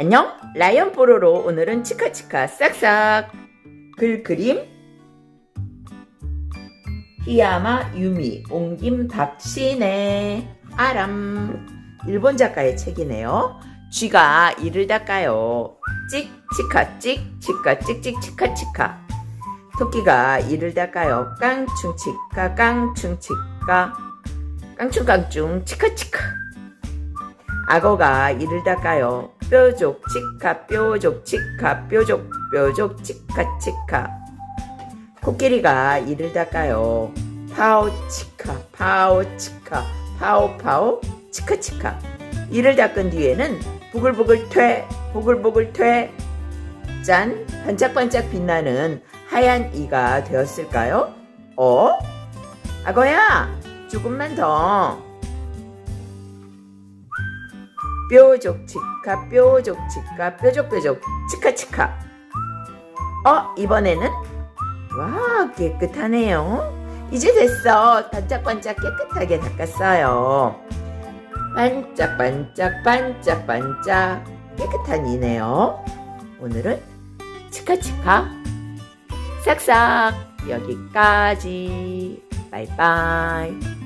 안녕 라이언 뽀로로. 오늘은 치카치카 싹싹. 글 그림. 히야마 유미. 옹김 박신혜 아람 일본 작가의 책이네요. 쥐가 이를 닦아요. 찍 치카 찍 치카 찍 찍 치카 치카. 토끼가 이를 닦아요. 깡충 치카 깡충 치카. 깡충 깡충 치카 치카. 악어가 이를 닦아요. 뾰족 치카 뾰족 치카 뾰족 뾰족 치카 치카. 코끼리가 이를 닦아요. 파오 치카 파오 치카. 파오 파오 치카 치카. 이를 닦은 뒤에는 부글부글 퇴 부글부글 퇴. 짠 반짝반짝 빛나는 하얀 이가 되었을까요? 어? 악어야 조금만 더. 뾰족 치카 뾰족 치카 뾰족뾰족 치카 치카 어 이번에는 와 깨끗하네요 이제 됐어 반짝반짝 깨끗하게 닦았어요 반짝반짝 반짝반짝. 깨끗한 이네요. 오늘은 치카치카. 싹싹. 여기까지. 바이바이